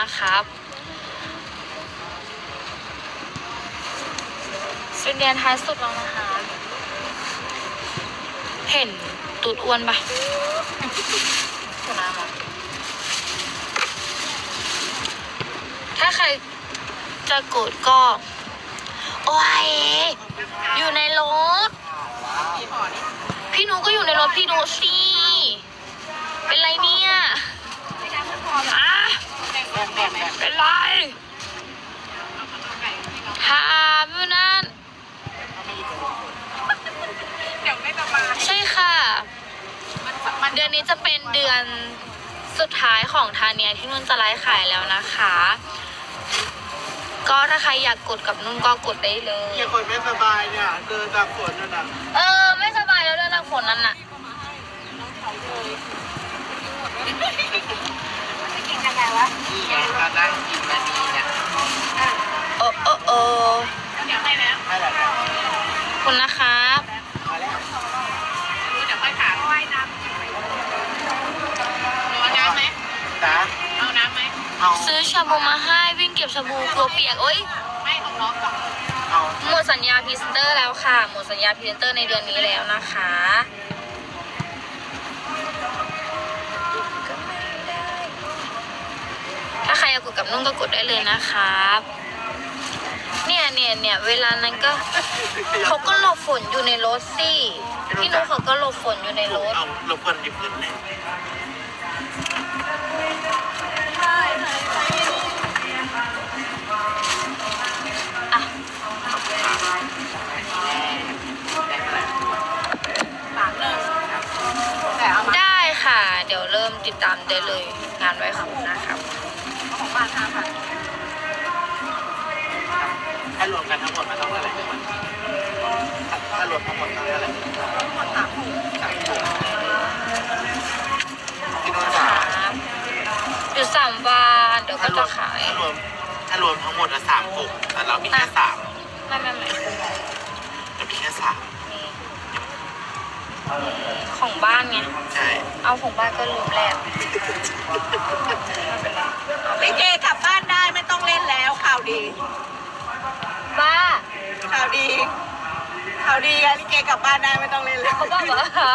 นะครับเป็นเดือนท้ายสุดแล้วนะคะ เห็นตูดอ้วนปะถ้าใครจะกดก็ โอ้ย อยู่ในรถ พี่หนูก็อยู่ในรถพี่ดูสิ เป็นไรเนี่ยอะ เป็นไรถามอยู่นั่นเดี๋ยวไม่สบายใช่ค่ะมันมันเดือนนี้จะเป็นเดือนสุดท้ายของทาเนียที่นุ่นจะไลฟ์ขายแล้วนะคะ ก็ถ้าใครอยากกดกับนุ่นก็กดได้เลยมีคนไม่สบายเนี่ยเดินตากฝนนั่นน่ะเออ ไม่สบายแล้วเรื่องนักฝนนั่นน่ะจะกินยังไงวะ นี่ไงเรานั่งกินมาดีเนี่ยโอ้โอ้โอ้เดี๋ยวให้แล้วให้แบบนี้ขอบคุณนะครับมาแล้วเดี๋ยวค่อยถามว่ายน้ำหนูเอาน้ำไหมจ้าเอาน้ำไหมเอาซื้อชาบูมาให้วิ่งเก็บชาบูกลัวเปียกโอ้ยไม่ของน้องก่อนเอาหมดสัญญาพรีเซนเตอร์แล้วค่ะหมดสัญญาพรีเซนเตอร์ในเดือนนี้แล้วนะคะ ครอยากกดกับนุ่งก็กดได้เลยนะครับ เนี่ยเนี่ยเนี่ยเวลานั้นก็เขาก็หลบฝนอยู่ในรถสิพี่นุ๊กเขาก็หลบฝนอยู่ในรถเอารบกวนหยิบเงินเลยอะได้เท่าไหร่สามหนึ่งแต่เอามาได้ค่ะ เดี๋ยวเริ่มติดตามได้เลยงานไว้คุณนะครับ ของบ้านห้าพันถ้ารวมกันทั้งหมดมันต้องเท่าไหร่ถ้ารวมทั้งหมดต้องเท่าไหร่หมดสามหกสามสิบพี่นุ่นจ๋าครับอยู่สามวันเดี๋ยวก็ถ้ารวจะมขายถ้ารวมถ้ารวมทั้งหมดอะสามหกแต่เรามีแค่สามไม่ไม่ไม่เรามีแค่สามนี่ของบ้านไงใช่เอาของบ้านก็ลืมแลก ดีข่าวดีอะลิเกกลับบ้านได้ไม่ต้องเล่นแล้วเขาเหรอคะ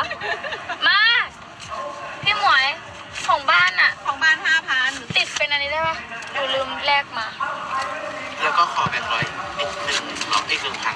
มา พี่หมวย ของบ้านอะของบ้านห้าพันติดเป็นอันนี้ได้ปะหนูลืมแลกมา แล้วก็ขอแบ่งร้อยอีกหนึ่งเอาอีกหนึ่งพัน